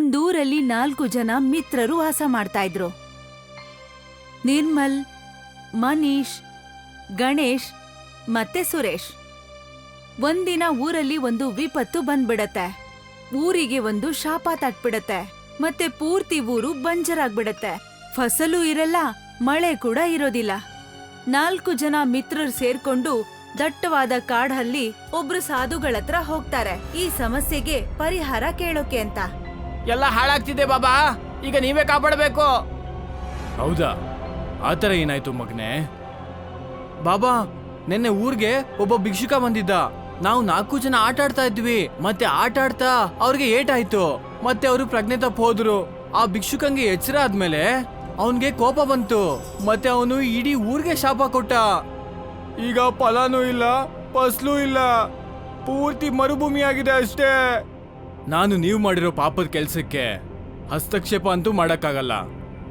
ಒಂದೂರಲ್ಲಿ ನಾಲ್ಕು ಜನ ಮಿತ್ರರು ವಾಸ ಮಾಡ್ತಾ ಇದ್ರು ನಿರ್ಮಲ್, ಮನೀಶ್, ಗಣೇಶ್ ಮತ್ತೆ ಸುರೇಶ್. ಒಂದಿನ ಊರಲ್ಲಿ ಒಂದು ವಿಪತ್ತು ಬಂದ್ಬಿಡತ್ತೆ. ಊರಿಗೆ ಒಂದು ಶಾಪ ತಟ್ಬಿಡತ್ತೆ. ಮತ್ತೆ ಪೂರ್ತಿ ಊರು ಬಂಜರಾಗ್ಬಿಡತ್ತೆ. ಫಸಲು ಇರಲ್ಲ, ಮಳೆ ಕೂಡ ಇರೋದಿಲ್ಲ. ನಾಲ್ಕು ಜನ ಮಿತ್ರರು ಸೇರ್ಕೊಂಡು ದಟ್ಟವಾದ ಕಾಡಲ್ಲಿ ಒಬ್ರು ಸಾಧುಗಳತ್ರ ಹೋಗ್ತಾರೆ. ಈ ಸಮಸ್ಯೆಗೆ ಪರಿಹಾರ ಕೇಳೋಕೆ ಅಂತ. ಎಲ್ಲ ಹಾಳಾಗ್ತಿದೆ ಬಾಬಾ. ಈಗ ನೀವೇ ಕಾಪಾಡಬೇಕು. ಹೌದಾ? ಆ ಥರ ಏನಾಯ್ತು ಮಗನೆ? ಬಾಬಾ ನಿನ್ನೆ ಊರ್ಗೆ ಒಬ್ಬ ಭಿಕ್ಷುಕ ಬಂದಿದ್ದ. ನಾವು ನಾಲ್ಕು ಜನ ಆಟ ಆಡ್ತಾ ಇದ್ವಿ. ಮತ್ತೆ ಆಟ ಆಡ್ತಾ ಅವ್ರಿಗೆ ಏಟಾಯ್ತು. ಮತ್ತೆ ಅವರು ಪ್ರಜ್ಞೆ ತಪ್ಪ ಹೋದ್ರು. ಆ ಭಿಕ್ಷುಕಂಗೆ ಎಚ್ಚರ ಆದ್ಮೇಲೆ ಅವನ್ಗೆ ಕೋಪ ಬಂತು. ಮತ್ತೆ ಅವನು ಇಡೀ ಊರ್ಗೆ ಶಾಪ ಕೊಟ್ಟ. ಈಗ ಫಲಾನೂ ಇಲ್ಲ ಫಸ್ಲು ಇಲ್ಲ. ಪೂರ್ತಿ ಮರುಭೂಮಿ ಆಗಿದೆ ಅಷ್ಟೇ. ನಾನು ನೀವು ಮಾಡಿರೋ ಪಾಪದ ಕೆಲಸಕ್ಕೆ ಹಸ್ತಕ್ಷೇಪ ಅಂತೂ ಮಾಡೋಕ್ಕಾಗಲ್ಲ.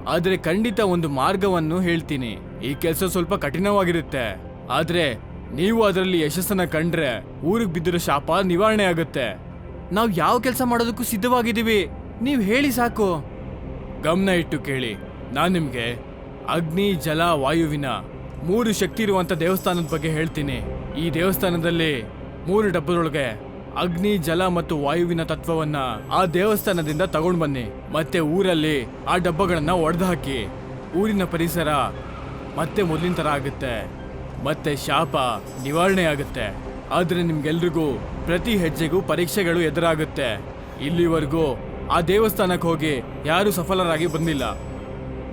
ಆದರೆ ಖಂಡಿತ ಒಂದು ಮಾರ್ಗವನ್ನು ಹೇಳ್ತೀನಿ. ಈ ಕೆಲಸ ಸ್ವಲ್ಪ ಕಠಿಣವಾಗಿರುತ್ತೆ. ಆದರೆ ನೀವು ಅದರಲ್ಲಿ ಯಶಸ್ಸನ್ನು ಕಂಡ್ರೆ ಊರಿಗೆ ಬಿದ್ದಿರೋ ಶಾಪ ನಿವಾರಣೆ ಆಗುತ್ತೆ. ನಾವು ಯಾವ ಕೆಲಸ ಮಾಡೋದಕ್ಕೂ ಸಿದ್ಧವಾಗಿದ್ದೀವಿ. ನೀವು ಹೇಳಿ ಸಾಕು. ಗಮನ ಇಟ್ಟು ಕೇಳಿ. ನಾನು ನಿಮಗೆ ಅಗ್ನಿ, ಜಲ, ವಾಯುವಿನ ಮೂರು ಶಕ್ತಿ ಇರುವಂಥ ದೇವಸ್ಥಾನದ ಬಗ್ಗೆ ಹೇಳ್ತೀನಿ. ಈ ದೇವಸ್ಥಾನದಲ್ಲಿ ಮೂರು ಡಬ್ಬದೊಳಗೆ ಅಗ್ನಿ, ಜಲ ಮತ್ತು ವಾಯುವಿನ ತತ್ವವನ್ನ ಆ ದೇವಸ್ಥಾನದಿಂದ ತಗೊಂಡ್ ಬನ್ನಿ. ಮತ್ತೆ ಊರಲ್ಲಿ ಆ ಡಬ್ಬಗಳನ್ನ ಒಡೆದು ಹಾಕಿ ಊರಿನ ಪರಿಸರ ಮತ್ತೆ ಮೊದಲಿನ ತರ ಆಗುತ್ತೆ. ಮತ್ತೆ ಶಾಪ ನಿವಾರಣೆ ಆಗುತ್ತೆ. ಆದ್ರೆ ನಿಮ್ಗೆಲ್ರಿಗೂ ಪ್ರತಿ ಹೆಜ್ಜೆಗೂ ಪರೀಕ್ಷೆಗಳು ಎದುರಾಗುತ್ತೆ. ಇಲ್ಲಿವರೆಗೂ ಆ ದೇವಸ್ಥಾನಕ್ಕೆ ಹೋಗಿ ಯಾರು ಸಫಲರಾಗಿ ಬಂದಿಲ್ಲ.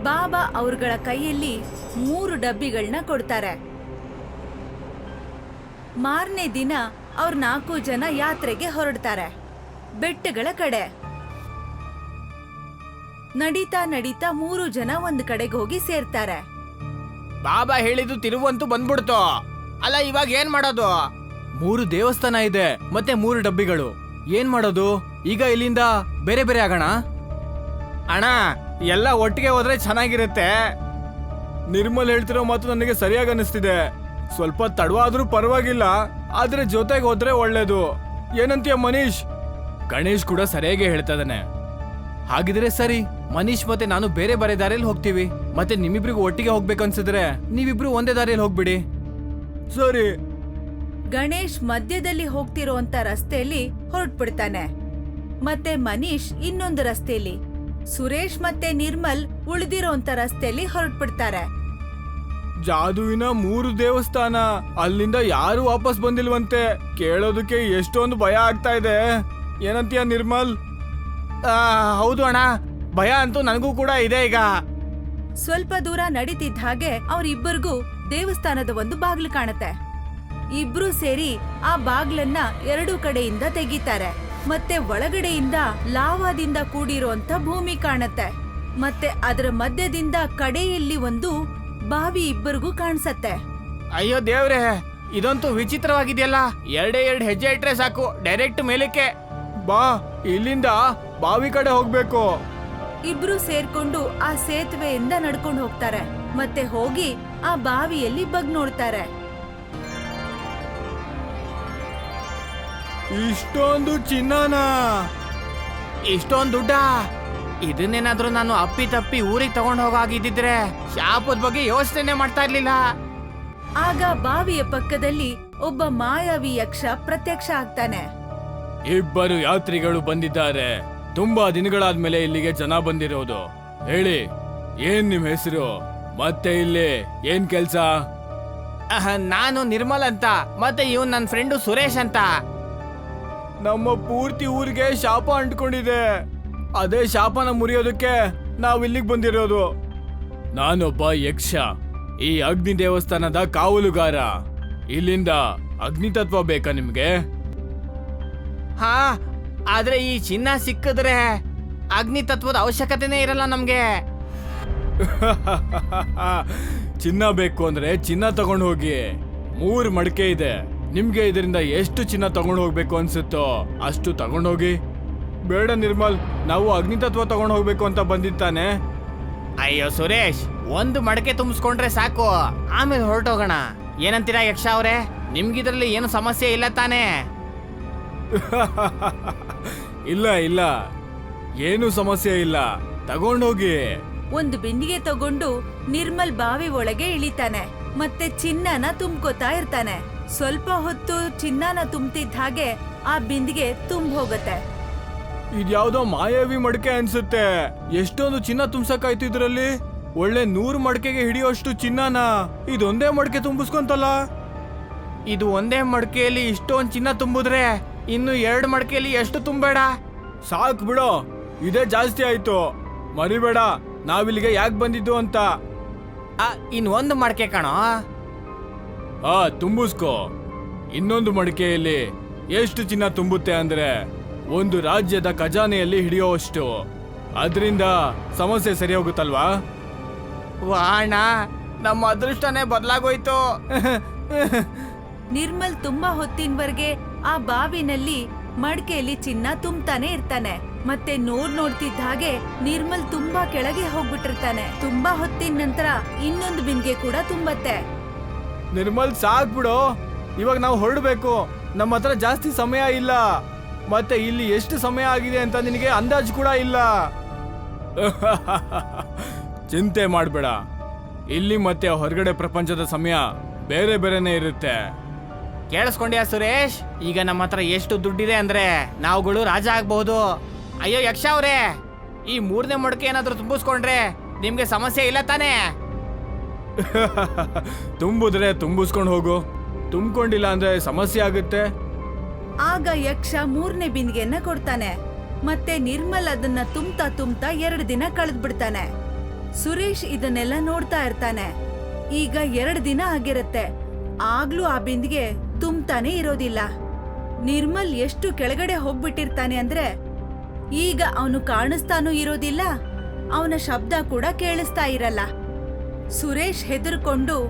ಬಾಬಾ ಅವ್ರಗಳ ಕೈಯಲ್ಲಿ ಮೂರು ಡಬ್ಬಿಗಳನ್ನ ಕೊಡ್ತಾರೆ. ಮಾರನೇ ದಿನ ಅವ್ರ ನಾಲ್ಕು ಜನ ಯಾತ್ರೆಗೆ ಹೊರಡ್ತಾರೆ. ಬೆಟ್ಟಗಳ ಕಡೆ. ನಡೀತಾ ನಡೀತಾ ಮೂರು ಜನ ಒಂದ್ ಕಡೆಗೆ ಹೋಗಿ ಸೇರ್ತಾರೆ. ಬಾಬಾ ಹೇಳಿದ್ದು ತಿರುವಂತೂ ಬಂದ್ಬಿಡ್ತು. ಅಲ್ಲ, ಇವಾಗ ಏನ್ ಮಾಡೋದು? ಮೂರು ದೇವಸ್ಥಾನ ಇದೆ, ಮತ್ತೆ ಮೂರು ಡಬ್ಬಿಗಳು. ಏನ್ ಮಾಡೋದು? ಈಗ ಇಲ್ಲಿಂದ ಬೇರೆ ಬೇರೆ ಆಗೋಣ? ಅಣ್ಣ, ಎಲ್ಲ ಒಟ್ಟಿಗೆ ಹೋದ್ರೆ ಚೆನ್ನಾಗಿರುತ್ತೆ. ನಿರ್ಮಲ್ ಹೇಳ್ತಿರೋ ಮಾತು ನನಗೆ ಸರಿಯಾಗಿ ಅನಿಸ್ತಿದೆ. ಸ್ವಲ್ಪ ತಡವಾದ್ರೂ ಪರವಾಗಿಲ್ಲ. ಆದ್ರೆ ಜೊತೆಗೆ ಹೋದ್ರೆ ಒಳ್ಳೇದು. ಏನಂತೀಯ ಮನೀಶ್? ಗಣೇಶ್ ಕೂಡ ಸರಿಯಾಗಿ ಹೇಳ್ತದಾನೆ ಇದ್ದಾನೆ ಹಾಗಿದ್ರೆ ಸರಿ ಮನೀಶ್ ಮತ್ತೆ ನಾನು ಬೇರೆ ಬೇರೆ ದಾರಿಯಲ್ಲಿ ಹೋಗ್ತೀವಿ. ಮತ್ತೆ ನಿಮ್ಮಿಬ್ರಿಗೂ ಒಟ್ಟಿಗೆ ಹೋಗ್ಬೇಕು ಅನ್ಸಿದ್ರೆ ನೀವಿಬ್ರು ಒಂದೇ ದಾರಿಯಲ್ಲಿ ಹೋಗ್ಬಿಡಿ. ಸರಿ. ಗಣೇಶ್ ಮಧ್ಯದಲ್ಲಿ ಹೋಗ್ತಿರೋಂತ ರಸ್ತೆಯಲ್ಲಿ ಹೊರಟ್ಬಿಡ್ತಾನೆ. ಮತ್ತೆ ಮನೀಶ್ ಇನ್ನೊಂದು ರಸ್ತೆಯಲ್ಲಿ. ಸುರೇಶ್ ಮತ್ತೆ ನಿರ್ಮಲ್ ಉಳಿದಿರೋಂತ ರಸ್ತೆಯಲ್ಲಿ ಹೊರಟ್ಬಿಡ್ತಾರೆ. ಜಾದುವಿನ ಮೂರು ದೇವಸ್ಥಾನ. ಅಲ್ಲಿಂದ ಯಾರು ವಾಪಸ್ ಬಂದಿಲ್ವಂತೆ. ಕೇಳೋದಕ್ಕೆ ಎಷ್ಟೊಂದು ಭಯ ಆಗ್ತಾ ಇದೆ. ಏನಂತೀಯ ನಿರ್ಮಲ್? ಹೌದು ಅಣ್ಣ. ಭಯ ಅಂತೂ ನನಗೂ ಕೂಡ ಇದೆ ಈಗ. ಸ್ವಲ್ಪ ದೂರ ನಡೀತಿದ್ದ ಹಾಗೆ ಅವರಿಬ್ಬರಿಗೂ ದೇವಸ್ಥಾನದ ಒಂದು ಬಾಗ್ಲು ಕಾಣುತ್ತೆ. ಇಬ್ರು ಸೇರಿ ಆ ಬಾಗ್ಲನ್ನ ಎರಡು ಕಡೆಯಿಂದ ತೆಗಿತಾರೆ. ಮತ್ತೆ ಒಳಗಡೆಯಿಂದ ಲಾವಾದಿಂದ ಕೂಡಿರುವಂತ ಭೂಮಿ ಕಾಣತ್ತೆ. ಮತ್ತೆ ಅದರ ಮಧ್ಯದಿಂದ ಕಡೆಯಲ್ಲಿ ಒಂದು ಬಾವಿ ಇಬ್ಬರಿಗೂ ಕಾಣಿಸತ್ತೆ. ಅಯ್ಯೋ ದೇವ್ರೆ ಇದಂತೂ ವಿಚಿತ್ರವಾಗಿದೆಯಲ್ಲ? ಎರಡೇ ಎರಡು ಹೆಜ್ಜೆ ಇಟ್ರೆ ಸಾಕು ಡೈರೆಕ್ಟ್ ಮೇಲಕ್ಕೆ. ಬಾ ಇಲ್ಲಿಂದ ಬಾವಿ ಕಡೆ ಹೋಗ್ಬೇಕು. ಇಬ್ರು ಸೇರ್ಕೊಂಡು ಆ ಸೇತುವೆಯಿಂದ ನಡ್ಕೊಂಡು ಹೋಗ್ತಾರೆ. ಮತ್ತೆ ಹೋಗಿ ಆ ಬಾವಿಯಲ್ಲಿ ಬಗ್ ನೋಡ್ತಾರೆ. ಇಷ್ಟೊಂದು ಚಿನ್ನನ? ಇಷ್ಟೊಂದು ದುಡ್ಡ? ಇದನ್ನೇನಾದ್ರೂ ನಾನು ಅಪ್ಪಿ ತಪ್ಪಿ ಊರಿಗೆ ತಗೊಂಡು ಹೋಗಾಗಿದ್ದಿದ್ರೆ ಶಾಪದ ಬಗ್ಗೆ ಯೋಚನೆ ಮಾಡ್ತಾ ಇರ್ಲಿಲ್ಲ. ಆಗ ಬಾವಿಯ ಪಕ್ಕದಲ್ಲಿ ಒಬ್ಬ ಮಾಯಾವಿ ಯಕ್ಷ ಪ್ರತ್ಯಕ್ಷ ಆಗ್ತಾನೆ. ಇಬ್ಬರು ಯಾತ್ರಿಗಳು ಬಂದಿದ್ದಾರೆ. ತುಂಬಾ ದಿನಗಳಾದ್ಮೇಲೆ ಇಲ್ಲಿಗೆ ಜನ ಬಂದಿರೋದು. ಹೇಳಿ ಏನ್ ನಿಮ್ ಹೆಸರು? ಮತ್ತೆ ಇಲ್ಲಿ ಏನ್ ಕೆಲ್ಸ? ನಾನು ನಿರ್ಮಲ್ ಅಂತ ಮತ್ತೆ ಇವ್ ನನ್ನ ಫ್ರೆಂಡು ಸುರೇಶ್ ಅಂತ. ನಮ್ಮ ಪೂರ್ತಿ ಊರಿಗೆ ಶಾಪ ಅಂಟ್ಕೊಂಡಿದೆ. ಅದೇ ಶಾಪನ ಮುರಿಯೋದಕ್ಕೆ ನಾವು ಇಲ್ಲಿಗೆ ಬಂದಿರೋದು. ನಾನೊಬ್ಬ ಯಕ್ಷ ಈ ಅಗ್ನಿ ದೇವಸ್ಥಾನದ ಕಾವಲುಗಾರ. ಇಲ್ಲಿಂದ ಅಗ್ನಿ ತತ್ವ ಬೇಕಾ ನಿಮ್ಗೆ? ಹಾ ಆದ್ರೆ ಈ ಚಿನ್ನ ಸಿಕ್ಕಿದ್ರೆ ಅಗ್ನಿ ತತ್ವದ ಅವಶ್ಯಕತೆನೇ ಇರಲ್ಲ ನಮ್ಗೆ. ಚಿನ್ನ ಬೇಕು ಅಂದ್ರೆ ಚಿನ್ನ ತಗೊಂಡು ಹೋಗಿ. ಮೂರು ಮಡಕೆ ಇದೆ. ನಿಮ್ಗೆ ಇದರಿಂದ ಎಷ್ಟು ಚಿನ್ನ ತಗೊಂಡು ಹೋಗ್ಬೇಕು ಅನ್ಸುತ್ತೋ ಅಷ್ಟು ತಗೊಂಡು ಹೋಗಿ. ಬೇಡ ನಿರ್ಮಲ್ ನಾವು ಅಗ್ನಿ ತತ್ವ ತಗೊಂಡು ಹೋಗ್ಬೇಕು ಅಂತ ಬಂದಿತ್ತಾನೆ ಅಯ್ಯೋ ಸುರೇಶ್ ಒಂದು ಮಡಕೆ ತುಂಬಿಸ್ಕೊಂಡ್ರೆ ಸಾಕು. ಆಮೇಲೆ ಹೊರಟೋಗೋಣ. ಏನಂತೀರಾ ಯಕ್ಷ ಅವರೇ? ನಿಮ್ಗಿದ್ರಲ್ಲಿ ಏನು ಸಮಸ್ಯೆ ಇಲ್ಲ ತಾನೇ? ಇಲ್ಲ ಇಲ್ಲ. ಏನು ಸಮಸ್ಯೆ ಇಲ್ಲ. ತಗೊಂಡೋಗಿ. ಒಂದು ಬಿಂದಿಗೆ ತಗೊಂಡು ನಿರ್ಮಲ್ ಬಾವಿ ಒಳಗೆ ಇಳಿತಾನೆ. ಮತ್ತೆ ಚಿನ್ನನ ತುಂಬ್ಕೋತಾ ಇರ್ತಾನೆ. ಸ್ವಲ್ಪ ಹೊತ್ತು ಚಿನ್ನನ ತುಂಬ್ತಿದ್ದ ಹಾಗೆ ಆ ಬಿಂದಿಗೆ ತುಂಬ ಹೋಗತ್ತೆ ಇದ್ಯಾವ್ದೋ ಮಾಯಾವಿ ಮಡಕೆ ಅನ್ಸುತ್ತೆ. ಎಷ್ಟೊಂದು ಚಿನ್ನ ತುಂಬ್ಸಕ್ಕಾಯ್ತು ಇದ್ರಲ್ಲಿ? ಒಳ್ಳೆ ನೂರು ಮಡಕೆಗೆ ಹಿಡಿಯೋಷ್ಟು ಚಿನ್ನನ? ಇದೊಂದೇ ಮಡಕೆ ತುಂಬಿಸ್ಕೊಂತಲ್ಲ? ಇದು ಒಂದೇ ಮಡಕೆಯಲ್ಲಿ ಇಷ್ಟೊಂದು ಚಿನ್ನ ತುಂಬಿದ್ರೆ ಇನ್ನು ಎರಡು ಮಡಕೆಯಲ್ಲಿ ಎಷ್ಟು ತುಂಬಬೇಡ? ಸಾಕು ಬಿಡೋ. ಇದೇ ಜಾಸ್ತಿ ಆಯ್ತು. ಮರಿಬೇಡ. ನಾವಿಲ್ಲಿಗೆ ಯಾಕೆ ಬಂದಿದ್ದು ಅಂತ. ಇನ್ ಒಂದು ಮಡಕೆ ಕಣೋ. ಆ ತುಂಬಿಸ್ಕೋ. ಇನ್ನೊಂದು ಮಡಿಕೆಯಲ್ಲಿ ಎಷ್ಟು ಚಿನ್ನ ತುಂಬುತ್ತೆ ಅಂದ್ರೆ ಒಂದು ರಾಜ್ಯದ ಖಜಾನೆಯಲ್ಲಿ ಹಿಡಿಯೋವಷ್ಟು. ಅದರಿಂದ ಸಮಸ್ಯೆ ಸರಿ ಹೋಗುತ್ತಲ್ವಾ ವಾಣ ನಮ್ಮ ಅದೃಷ್ಟನೇ ಬದಲಾಗೋಯ್ತು. ನಿರ್ಮಲ್ ತುಂಬಾ ಹೊತ್ತಿನವರೆಗೆ ಆ ಬಾವಿನಲ್ಲಿ ಮಡಕೆಯಲ್ಲಿ ಚಿನ್ನ ತುಂಬತಾನೆ ಇರ್ತಾನೆ. ಮತ್ತೆ ನೋಡ್ ನೋಡ್ತಿದ್ದ ಹಾಗೆ ನಿರ್ಮಲ್ ತುಂಬಾ ಕೆಳಗೆ ಹೋಗ್ಬಿಟ್ಟಿರ್ತಾನೆ. ತುಂಬಾ ಹೊತ್ತಿನ ನಂತರ ಇನ್ನೊಂದು ಬಿಂದಿಗೆ ಕೂಡ ತುಂಬತ್ತೆ. ನಿರ್ಮಲ್ ಸಾಕ್ ಬಿಡು ಇವಾಗ ನಾವು ಹೊರಡ್ಬೇಕು. ನಮ್ಮ ಹತ್ರ ಜಾಸ್ತಿ ಸಮಯ ಇಲ್ಲ. ಮತ್ತೆ ಇಲ್ಲಿ ಎಷ್ಟು ಸಮಯ ಆಗಿದೆ ಅಂತ ನಿನಗೆ ಅಂದಾಜು ಕೂಡ ಇಲ್ಲ. ಚಿಂತೆ ಮಾಡಬೇಡ. ಇಲ್ಲಿ ಮತ್ತೆ ಹೊರಗಡೆ ಪ್ರಪಂಚದ ಸಮಯ ಬೇರೆ ಬೇರೆನೆ ಇರುತ್ತೆ. ಕೇಳಿಸ್ಕೊಂಡ್ಯಾ ಸುರೇಶ್? ಈಗ ನಮ್ಮ ಹತ್ರ ಎಷ್ಟು ದುಡ್ಡಿದೆ ಅಂದ್ರೆ ನಾವುಗಳು ರಾಜ ಆಗ್ಬಹುದು. ಅಯ್ಯೋ ಯಕ್ಷ ಅವ್ರೆ ಈ ಮೂರನೇ ಮೊಡಕೆ ಏನಾದ್ರೂ ತುಂಬಿಸ್ಕೊಂಡ್ರೆ ನಿಮ್ಗೆ ಸಮಸ್ಯೆ ಇಲ್ಲ ತಾನೇ? ತುಂಬಿದ್ರೆ ತುಂಬಿಸ್ಕೊಂಡು ಹೋಗು. ತುಂಬಿಕೊಂಡಿಲ್ಲ ಅಂದ್ರೆ ಸಮಸ್ಯೆ ಆಗುತ್ತೆ. ಆಗ ಯಕ್ಷ ಮೂರನೇ ಬಿಂದಿಗೆಯನ್ನ ಕೊಡ್ತಾನೆ. ಮತ್ತೆ ನಿರ್ಮಲ್ ಅದನ್ನ ತುಂಬ್ತಾ ತುಂಬ್ತಾ ಎರಡು ದಿನ ಕಳೆದ್ ಬಿಡ್ತಾನೆ ಸುರೇಶ್ ಇದನ್ನೆಲ್ಲ ನೋಡ್ತಾ ಇರ್ತಾನೆ. ಈಗ ಎರಡು ದಿನ ಆಗಿರತ್ತೆ. ಆಗ್ಲೂ ಆ ಬಿಂದಿಗೆ ತುಂಬ್ತಾನೆ ಇರೋದಿಲ್ಲ. ನಿರ್ಮಲ್ ಎಷ್ಟು ಕೆಳಗಡೆ ಹೋಗ್ಬಿಟ್ಟಿರ್ತಾನೆ ಅಂದ್ರೆ ಈಗ ಅವನು ಕಾಣಿಸ್ತಾನೂ ಇರೋದಿಲ್ಲ. ಅವನ ಶಬ್ದ ಕೂಡ ಕೇಳಿಸ್ತಾ ಇರಲ್ಲ. ಸುರೇಶ್ ಹೆದರ್ಕೊಂಡು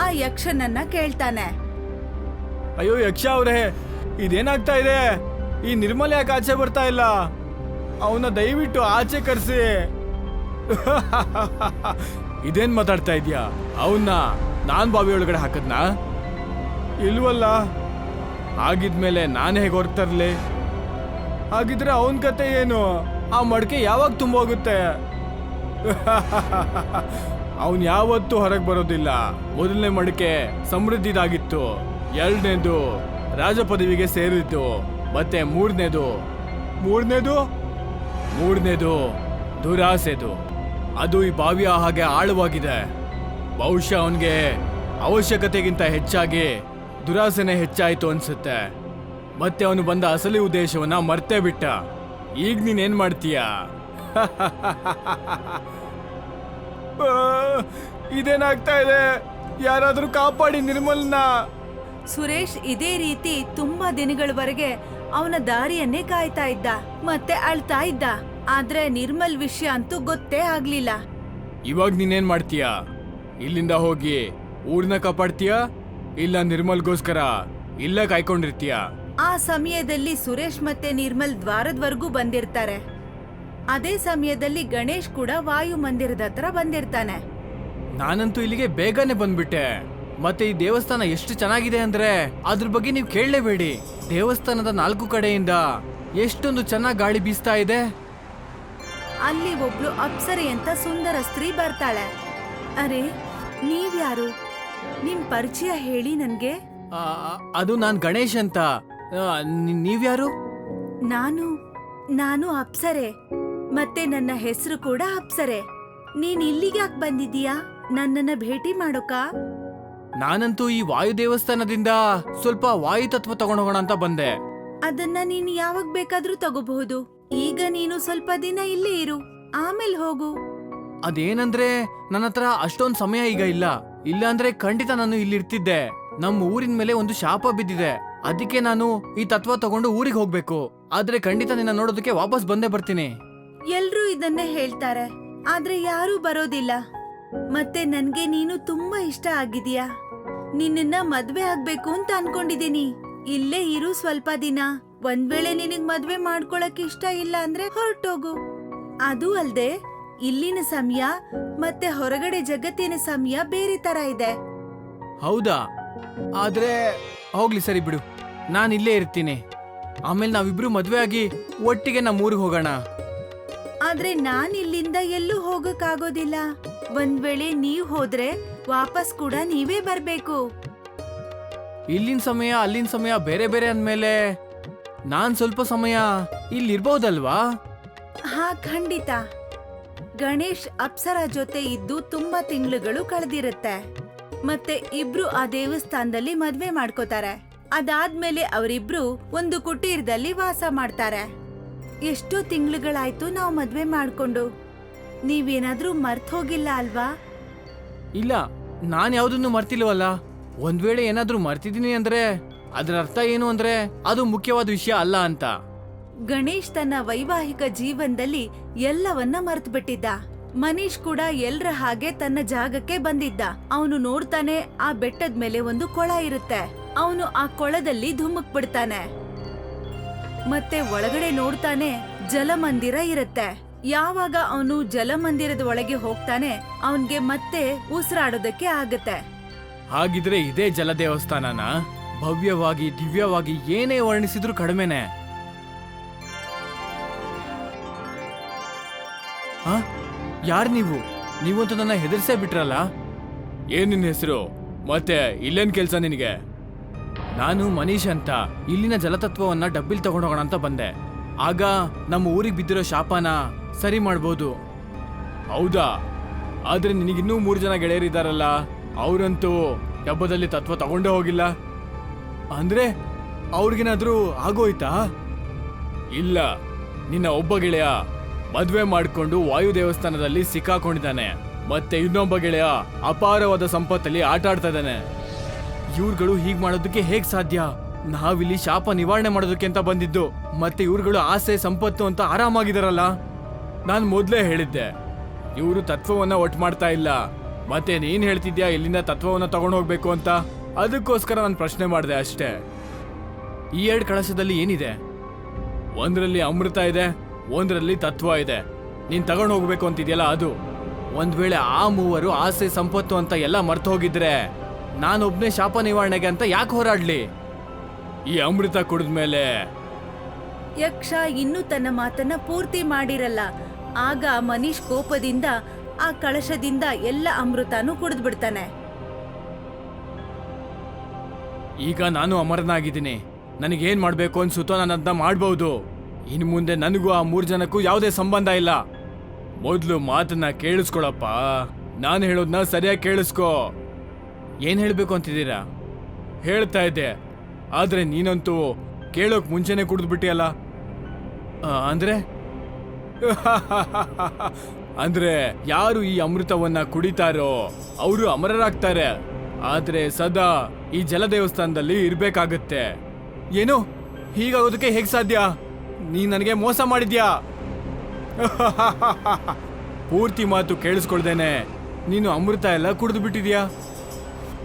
ಆ ಯಕ್ಷನನ್ನ ಕೇಳ್ತಾನೆ. ಅಯ್ಯೋ ಯಕ್ಷ ಅವ್ರೆ ಇದೇನಾಗ್ತಾ ಇದೆ? ಈ ನಿರ್ಮಲ ಯಾಕೆ ಆಚೆ ಬರ್ತಾ ಇಲ್ಲ? ಅವನ ದಯವಿಟ್ಟು ಆಚೆ ಕರೆಸಿ. ಇದೇನ್ ಮಾತಾಡ್ತಾ ಇದ್ಯಾ? ಅವನ್ನ ನಾನ್ ಬಾವಿ ಒಳಗಡೆ ಹಾಕದ್ನಾ? ಇಲ್ವಲ್ಲ. ಆಗಿದ್ಮೇಲೆ ನಾನು ಹೇಗೆ ಹೊರಗೆ ತರ್ಲಿ? ಹಾಗಿದ್ರೆ ಅವನ ಕತೆ ಏನು? ಆ ಮಡಕೆ ಯಾವಾಗ ತುಂಬೋಗುತ್ತೆ? ಅವನ್ ಯಾವತ್ತೂ ಹೊರಗೆ ಬರೋದಿಲ್ಲ. ಮೊದಲನೇ ಮಡಿಕೆ ಸಮೃದ್ಧಿದಾಗಿತ್ತು. ಎರಡನೇದು ರಾಜ ಪದವಿಗೆ ಸೇರಿತ್ತು ಮತ್ತೆ ಮೂರನೇದು. ಮೂರನೇದು? ಮೂರನೇದು, ದುರಾಸೆದು. ಅದು ಈ ಬಾವಿಯ ಹಾಗೆ ಆಳವಾಗಿದೆ. ಬಹುಶಃ ಅವನಿಗೆ ಅವಶ್ಯಕತೆಗಿಂತ ಹೆಚ್ಚಾಗಿ ದುರಾಸೆನೆ ಹೆಚ್ಚಾಯಿತು ಅನ್ಸುತ್ತೆ. ಮತ್ತೆ ಅವನು ಬಂದ ಅಸಲಿ ಉದ್ದೇಶವನ್ನ ಮರ್ತೇ ಬಿಟ್ಟ. ಈಗ ನೀನೇನ್ ಮಾಡ್ತೀಯ? ಇದೇನಾಗ್ತಾ ಇದೆ? ಯಾರಾದರೂ ಕಾಪಾಡಿ ನಿರ್ಮಲ್ನ. ಸುರೇಶ್ ಇದೇ ರೀತಿ ತುಂಬಾ ದಿನಗಳವರೆಗೆ ಅವನ ದಾರಿಯನ್ನೇ ಕಾಯ್ತಾ ಇದ್ದ ಮತ್ತೆ ಅಳ್ತಾ ಇದ್ದ. ಆದ್ರೆ ನಿರ್ಮಲ್ ವಿಷಯ ಅಂತೂ ಗೊತ್ತೇ ಆಗ್ಲಿಲ್ಲ. ಇವಾಗ ನೀನೇನ್ ಮಾಡ್ತೀಯ? ಇಲ್ಲಿಂದ ಹೋಗಿ ಊರ್ನ ಕಾಪಾಡ್ತೀಯಾ? ಇಲ್ಲ ನಿರ್ಮಲ್ಗೋಸ್ಕರ ಇಲ್ಲ ಕಾಯ್ಕೊಂಡಿರ್ತೀಯ? ಆ ಸಮಯದಲ್ಲಿ ಸುರೇಶ್ ಮತ್ತೆ ನಿರ್ಮಲ್ ದ್ವಾರದವರೆಗೂ ಬಂದಿರ್ತಾರೆ. ಅದೇ ಸಮಯದಲ್ಲಿ ಗಣೇಶ್ ಕೂಡ ವಾಯು ಮಂದಿರದ ಹತ್ರ ಬಂದಿರ್ತಾನೆ. ನಾನಂತೂ ಇಲ್ಲಿಗೆ ಬೇಗನೆ ಬಂದ್ಬಿಟ್ಟೆ. ಮತ್ತೆ ಈ ದೇವಸ್ಥಾನ ಎಷ್ಟು ಚೆನ್ನಾಗಿದೆ ಅಂದ್ರೆ ಅದ್ರ ಬಗ್ಗೆ ನೀವು ಕೇಳಲೇಬೇಡಿ. ದೇವಸ್ಥಾನದ ನಾಲ್ಕು ಕಡೆಯಿಂದ ಎಷ್ಟೊಂದು ಚೆನ್ನಾಗಿ ಗಾಳಿ ಬೀಸ್ತಾ ಇದೆ. ಅಲ್ಲಿ ಒಬ್ಳು ಅಪ್ಸರೆ ಅಂತ ಸುಂದರ ಸ್ತ್ರೀ ಬರ್ತಾಳೆ. ಅರೆ ನೀವ್ಯಾರು? ನಿಮ್ ಪರಿಚಯ ಹೇಳಿ ನನ್ಗೆ. ಆ, ಅದು ನಾನ್ ಗಣೇಶ್ ಅಂತ. ಆ, ನೀ- ನೀವ್ಯಾರು? ನಾನು ನಾನು ಅಪ್ಸರೆ. ಮತ್ತೆ ನನ್ನ ಹೆಸರು ಕೂಡ ಅಪ್ಸರೆ. ನೀನ್ ಇಲ್ಲಿಗೆ ಯಾಕೆ ಬಂದಿದೀಯಾ ನನ್ನನ್ನ ಭೇಟಿ ಮಾಡೋಕ? ನಾನಂತೂ ಈ ವಾಯು ದೇವಸ್ಥಾನದಿಂದ ಸ್ವಲ್ಪ ವಾಯು ತತ್ವ ತಗೊಂಡೋಗೋಣ ಅಂತ ಬಂದೆ. ಅದನ್ನ ನೀನು ಯಾವಾಗ ಬೇಕಾದ್ರೂ ತಗೋಬಹುದು. ಈಗ ನೀನು ಸ್ವಲ್ಪ ದಿನ ಇಲ್ಲೇ ಇರು. ಆಮೇಲೆ ಹೋಗು. ಅದೇನಂದ್ರೆ ನನ್ನ ಹತ್ರ ಅಷ್ಟೊಂದ್ ಸಮಯ ಈಗ ಇಲ್ಲ. ಇಲ್ಲ ಅಂದ್ರೆ ಖಂಡಿತ ನಾನು ಇಲ್ಲಿ ಇರ್ತಿದ್ದೆ. ನಮ್ಮ ಊರಿನ ಮೇಲೆ ಒಂದು ಶಾಪ ಬಿದ್ದಿದೆ. ಅದಕ್ಕೆ ನಾನು ಈ ತತ್ವ ತಗೊಂಡು ಊರಿಗೆ ಹೋಗ್ಬೇಕು. ಆದ್ರೆ ಖಂಡಿತ ನಿನ್ನ ನೋಡೋದಕ್ಕೆ ವಾಪಸ್ ಬಂದೇ ಬರ್ತೀನಿ. ಎಲ್ರೂ ಇದನ್ನೇ ಹೇಳ್ತಾರೆ. ಆದ್ರೆ ಯಾರೂ ಬರೋದಿಲ್ಲ. ಮತ್ತೆ ನನ್ಗೆ ನೀನು ತುಂಬಾ ಇಷ್ಟ ಆಗಿದೀಯಾ ನಿನ್ನನ್ನ ಮದ್ವೆ ಆಗ್ಬೇಕು ಅಂತ ಅನ್ಕೊಂಡಿದೀನಿ. ಇಲ್ಲೇ ಇರು ಸ್ವಲ್ಪ ದಿನ. ಒಂದ್ ವೇಳೆ ನಿನಗ್ ಮದ್ವೆ ಮಾಡ್ಕೊಳಕ್ ಇಷ್ಟ ಇಲ್ಲ ಅಂದ್ರೆ ಹೊರಟೋಗು. ಅದು ಅಲ್ದೆ ಇಲ್ಲಿನ ಸಮಯ ಮತ್ತೆ ಹೊರಗಡೆ ಜಗತ್ತಿನ ಸಮಯ ಬೇರೆ ತರ ಇದೆ. ಹೌದಾ? ಆದ್ರೆ ಹೋಗ್ಲಿ ಸರಿ ಬಿಡು. ನಾನು ಇಲ್ಲೇ ಇರ್ತೀನಿ. ಆಮೇಲೆ ನಾವಿಬ್ರು ಮದ್ವೆ ಆಗಿ ಒಟ್ಟಿಗೆ ನಮ್ಮ ಊರಿಗೆ ಹೋಗೋಣ. ಆದ್ರೆ ನಾನು ಇಲ್ಲಿಂದ ಎಲ್ಲೂ ಹೋಗಕ್ಕಾಗೋದಿಲ್ಲ. ಒಂದ್ ವೇಳೆ ನೀವ್ ಹೋದ್ರೆ ವಾಪಸ್ ಕೂಡ ನೀವೇ ಬರ್ಬೇಕು. ಇಲ್ಲಿನ ಸಮಯ ಅಲ್ಲಿನ ಸಮಯ ಬೇರೆ ಬೇರೆ ಅಂದ್ಮೇಲೆ ನಾನ್ ಸ್ವಲ್ಪ ಸಮಯ ಇಲ್ಲಿರ್ಬೋದಲ್ವಾ? ಹಾ ಖಂಡಿತ. ಗಣೇಶ್ ಅಪ್ಸರ ಜೊತೆ ಇದ್ದು ತುಂಬಾ ತಿಂಗಳುಗಳು ಕಳೆದಿರುತ್ತೆ. ಮತ್ತೆ ಇಬ್ರು ಆ ದೇವಸ್ಥಾನದಲ್ಲಿ ಮದ್ವೆ ಮಾಡ್ಕೋತಾರೆ. ಅದಾದ್ಮೇಲೆ ಅವರಿಬ್ರು ಒಂದು ಕುಟೀರದಲ್ಲಿ ವಾಸ ಮಾಡ್ತಾರೆ. ಎಷ್ಟೋ ತಿಂಗಳುಗಳಾಯ್ತು ನಾವು ಮದ್ವೆ ಮಾಡ್ಕೊಂಡು. ನೀವೇನಾದ್ರೂ ಮರ್ತ ಹೋಗಿಲ್ಲ ಅಲ್ವಾ? ಇಲ್ಲ, ನಾನು ಯಾವುದನ್ನು ಮರ್ತಿಲ್ವಲ್ಲ. ಒಂದ್ ವೇಳೆ ಏನಾದ್ರೂ ಮರ್ತಿದ್ದೀನಿ ಅಂದ್ರೆ, ಅದರ ಅರ್ಥ ಏನು ಅಂದ್ರೆ, ಅದು ಮುಖ್ಯವಾದ ವಿಷಯ ಅಲ್ಲ ಅಂತ. ಗಣೇಶ್ ತನ್ನ ವೈವಾಹಿಕ ಜೀವನದಲ್ಲಿ ಎಲ್ಲವನ್ನ ಮರ್ತು ಬಿಟ್ಟಿದ್ದ ಮನೀಶ್ ಕೂಡ ಎಲ್ರ ಹಾಗೆ ತನ್ನ ಜಾಗಕ್ಕೆ ಬಂದಿದ್ದ. ಅವನು ನೋಡ್ತಾನೆ, ಆ ಬೆಟ್ಟದ ಮೇಲೆ ಒಂದು ಕೊಳ ಇರುತ್ತೆ. ಅವನು ಆ ಕೊಳದಲ್ಲಿ ಧುಮ್ಮಕ್ ಬಿಡ್ತಾನೆ ಮತ್ತೆ ಒಳಗಡೆ ನೋಡ್ತಾನೆ, ಜಲಮಂದಿರ ಇರುತ್ತೆ. ಯಾವಾಗ ಅವನು ಜಲಮಂದಿರದ ಒಳಗೆ ಹೋಗ್ತಾನೆ ಅವನ್ಗೆ ಮತ್ತೆ ಉಸಿರಾಡೋದಕ್ಕೆ ಆಗತ್ತೆ. ಹಾಗಿದ್ರೆ ಇದೇ ಜಲ ದೇವಸ್ಥಾನನ ಭವ್ಯವಾಗಿ ದಿವ್ಯವಾಗಿ ಏನೇ ವರ್ಣಿಸಿದ್ರು ಕಡಿಮೆನೆ. ಹಾ? ಯಾರ್ ನೀವು? ನೀವಂತೂ ನನ್ನ ಹೆದರ್ಸೇ ಬಿಟ್ರಲ್ಲ? ಏನ್ ನಿನ್ನ ಹೆಸರು? ಮತ್ತೆ ಇಲ್ಲೇನ್ ಕೆಲ್ಸ ನಿನಗೆ? ನಾನು ಮನೀಶ್ ಅಂತ ಇಲ್ಲಿನ ಜಲತತ್ವವನ್ನ ಡಬ್ಬಿಲ್ ತಗೊಂಡೋಗೋಣ ಅಂತ ಬಂದೆ. ಆಗ ನಮ್ಮ ಊರಿಗೆ ಬಿದ್ದಿರೋ ಶಾಪನ ಸರಿ ಮಾಡ್ಬೋದು. ಹೌದಾ? ಆದ್ರೆ ನಿನಗಿನ್ನೂ ಮೂರು ಜನ ಗೆಳೆಯರಿದ್ದಾರಲ್ಲ ಅವರಂತೂ ಡಬ್ಬದಲ್ಲಿ ತತ್ವ ತಗೊಂಡೇ ಹೋಗಿಲ್ಲ. ಅಂದ್ರೆ ಅವ್ರಿಗೇನಾದರೂ ಆಗೋಯ್ತಾ? ಇಲ್ಲ ನಿನ್ನ ಒಬ್ಬ ಗೆಳೆಯ ಮದುವೆ ಮಾಡಿಕೊಂಡು ವಾಯು ದೇವಸ್ಥಾನದಲ್ಲಿ ಸಿಕ್ಕಾಕೊಂಡಿದ್ದಾನೆ ಮತ್ತೆ ಇನ್ನೊಬ್ಬ ಗೆಳೆಯ ಅಪಾರವಾದ ಸಂಪತ್ತಲ್ಲಿ ಆಟ ಆಡ್ತಾ ಇದ್ದಾನೆ. ಇವ್ರುಗಳು ಹೀಗೆ ಮಾಡೋದಕ್ಕೆ ಹೇಗೆ ಸಾಧ್ಯ? ನಾವಿಲ್ಲಿ ಶಾಪ ನಿವಾರಣೆ ಮಾಡೋದಕ್ಕೆ ಅಂತ ಬಂದಿದ್ದು ಮತ್ತೆ ಇವ್ರುಗಳು ಆಸೆ ಸಂಪತ್ತು ಅಂತ ಆರಾಮಾಗಿದಾರಲ್ಲ? ನಾನ್ ಮೊದಲೇ ಹೇಳಿದ್ದೆ. ಇವರು ತತ್ವವನ್ನ ಒಟ್ಟು ಮಾಡ್ತಾ ಇಲ್ಲ. ಮತ್ತೆ ನೀನ್ ಹೇಳ್ತಿದ್ಯಾ ಇಲ್ಲಿಂದ ತತ್ವವನ್ನ ತಗೊಂಡು ಹೋಗ್ಬೇಕು ಅಂತ? ಅದಕ್ಕೋಸ್ಕರ ನಾನು ಪ್ರಶ್ನೆ ಮಾಡಿದೆ ಅಷ್ಟೇ. ಈ ಎರಡು ಕಳಶದಲ್ಲಿ ಏನಿದೆ? ಒಂದರಲ್ಲಿ ಅಮೃತ ಇದೆ, ಒಂದರಲ್ಲಿ ತತ್ವ ಇದೆ. ನೀನ್ ತಗೊಂಡು ಹೋಗ್ಬೇಕು ಅಂತಿದ್ಯಲ್ಲ ಅದು. ಒಂದ್ ವೇಳೆ ಆ ಮೂವರು ಆಸೆ, ಸಂಪತ್ತು ಅಂತ ಎಲ್ಲ ಮರ್ತು ಹೋಗಿದ್ರೆ ನಾನೊಬ್ನೇ ಶಾಪ ನಿವಾರಣೆಗೆ ಅಂತ ಯಾಕೆ ಹೋರಾಡ್ಲಿ? ಈ ಅಮೃತ ಕುಡಿದ್ಮೇಲೆ ಯಕ್ಷ ಇನ್ನೂ ತನ್ನ ಮಾತನ್ನ ಪೂರ್ತಿ ಮಾಡಿರಲ್ಲ. ಆಗ ಮನೀಶ್ ಕೋಪದಿಂದ ಆ ಕಳಶದಿಂದ ಎಲ್ಲ ಅಮೃತನೂ ಕುಡಿದ್ಬಿಡ್ತಾನೆ. ಈಗ ನಾನು ಅಮರನಾಗಿದ್ದೀನಿ. ನನಗೇನ್ ಮಾಡ್ಬೇಕು ಅನ್ಸುತ್ತೋ ನಾನು ಅದನ್ನ ಮಾಡ್ಬೋದು. ಇನ್ನು ಮುಂದೆ ನನಗೂ ಆ ಮೂರ್ ಜನಕ್ಕೂ ಯಾವುದೇ ಸಂಬಂಧ ಇಲ್ಲ. ಮೊದಲು ಮಾತನ್ನ ಕೇಳಿಸ್ಕೊಳಪ್ಪ. ನಾನು ಹೇಳೋದನ್ನ ಸರಿಯಾಗಿ ಕೇಳಿಸ್ಕೊ. ಏನ್ ಹೇಳ್ಬೇಕು ಅಂತಿದ್ದೀರಾ? ಹೇಳ್ತಾ ಇದ್ದೆ. ಆದ್ರೆ ನೀನಂತೂ ಕೇಳೋಕ್ ಮುಂಚೆನೆ ಕುಡಿದ್ಬಿಟ್ಟಿಯಲ್ಲ. ಅಂದ್ರೆ? ಅಂದ್ರೆ ಯಾರು ಈ ಅಮೃತವನ್ನ ಕುಡಿತಾರೋ ಅವರು ಅಮರರಾಗ್ತಾರೆ. ಆದ್ರೆ ಸದಾ ಈ ಜಲ ದೇವಸ್ಥಾನದಲ್ಲಿ ಇರ್ಬೇಕಾಗತ್ತೆ. ಏನು? ಹೀಗಾಗೋದಕ್ಕೆ ಹೇಗ್ ಸಾಧ್ಯ? ನೀ ನನಗೆ ಮೋಸ ಮಾಡಿದ್ಯಾ? ಪೂರ್ತಿ ಮಾತು ಕೇಳಿಸ್ಕೊಳ್ದೇನೆ. ನೀನು ಅಮೃತ ಎಲ್ಲ ಕುಡಿದು ಬಿಟ್ಟಿದ್ಯಾ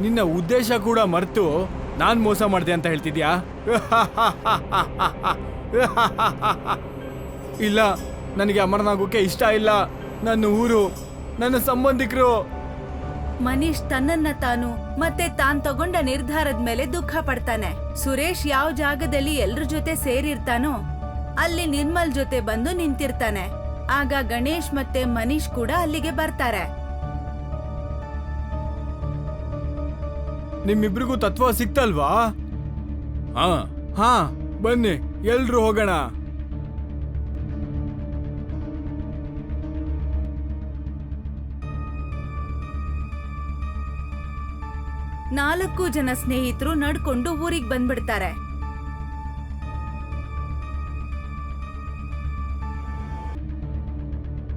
ನಿನ್ನ ಉದ್ದೇಶ ಕೂಡ ಮರೆತು ನಾನು ಮೋಸ ಮಾಡಿದೆ ಅಂತ ಹೇಳ್ತಿದ್ಯಾ? ಇಲ್ಲ ನನಗೆ ಅಮರನಾಗೋಕೆ ಇಷ್ಟ ಇಲ್ಲ. ನನ್ನ ಊರು ನನ್ನ ಸಂಬಂಧಿಕರು. ಮನೀಶ್ ತನ್ನನ್ನ ತಾನು ಮತ್ತೆ ತಾನ್ ತಗೊಂಡ ನಿರ್ಧಾರದ ಮೇಲೆ ದುಃಖ ಪಡ್ತಾನೆ. ಸುರೇಶ್ ಯಾವ ಜಾಗದಲ್ಲಿ ಎಲ್ರ ಜೊತೆ ಸೇರಿರ್ತಾನೋ ಅಲ್ಲಿ ನಿರ್ಮಲ್ ಜೊತೆ ಬಂದು ನಿಂತಿರ್ತಾನೆ. ಆಗ ಗಣೇಶ್ ಮತ್ತೆ ಮನೀಶ್ ಕೂಡ ಅಲ್ಲಿಗೆ ಬರ್ತಾರೆ. ನಿಮ್ಮಿಬ್ರಿಗೂ ತತ್ವ ಸಿಕ್ತಲ್ವಾ? ಹಾ. ಹಾ ಬನ್ನಿ ಎಲ್ರು ಹೋಗೋಣ. ನಾಲ್ಕು ಜನ ಸ್ನೇಹಿತರು ನಡ್ಕೊಂಡು ಊರಿಗೆ ಬಂದ್ಬಿಡ್ತಾರೆ.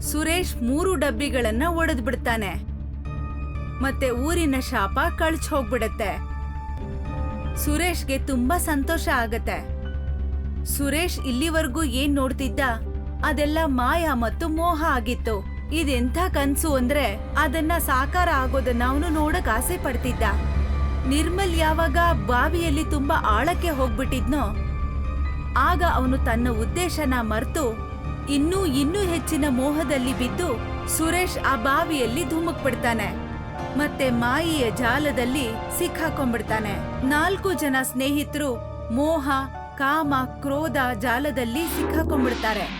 ಸುರೇಶ್ ಮೂರು ಡಬ್ಬಿಗಳನ್ನ ಒಡೆದ್ ಬಿಡ್ತಾನೆ ಮತ್ತೆ ಊರಿನ ಶಾಪ ಕಳ್ಚ್ ಹೋಗ್ಬಿಡತ್ತೆ. ಸುರೇಶ್ಗೆ ತುಂಬಾ ಸಂತೋಷ ಆಗತ್ತೆ. ಸುರೇಶ್ ಇಲ್ಲಿವರೆಗೂ ಏನ್ ನೋಡ್ತಿದ್ದ? ಅದೆಲ್ಲ ಮಾಯ ಮತ್ತು ಮೋಹ ಆಗಿತ್ತು. ಇದೆಂಥ ಕನ್ಸು ಅಂದ್ರೆ ಅದನ್ನ ಸಾಕಾರ ಆಗೋದನ್ನ ಅವನು ನೋಡಕ್ ಆಸೆ ಪಡ್ತಿದ್ದ. ನಿರ್ಮಲ್ ಯಾವಾಗ ಬಾವಿಯಲ್ಲಿ ತುಂಬಾ ಆಳಕ್ಕೆ ಹೋಗ್ಬಿಟ್ಟಿದ್ನೋ, ಆಗ ಅವನು ತನ್ನ ಉದ್ದೇಶನ ಮರೆತು ಇನ್ನೂ ಇನ್ನೂ ಹೆಚ್ಚಿನ ಮೋಹದಲ್ಲಿ ಬಿದ್ದು ಸುರೇಶ್ ಆ ಬಾವಿಯಲ್ಲಿ ಧುಮುಕ್ ಬಿಡ್ತಾನೆ ಮತ್ತೆ ಮಾಯಿಯ ಜಾಲದಲ್ಲಿ ಸಿಕ್ಕಾಕೊಂಡ್ಬಿಡ್ತಾನೆ. ನಾಲ್ಕು ಜನ ಸ್ನೇಹಿತರು ಮೋಹ, ಕಾಮ, ಕ್ರೋಧ ಜಾಲದಲ್ಲಿ ಸಿಕ್ಕಾಕೊಂಡ್ಬಿಡ್ತಾರೆ.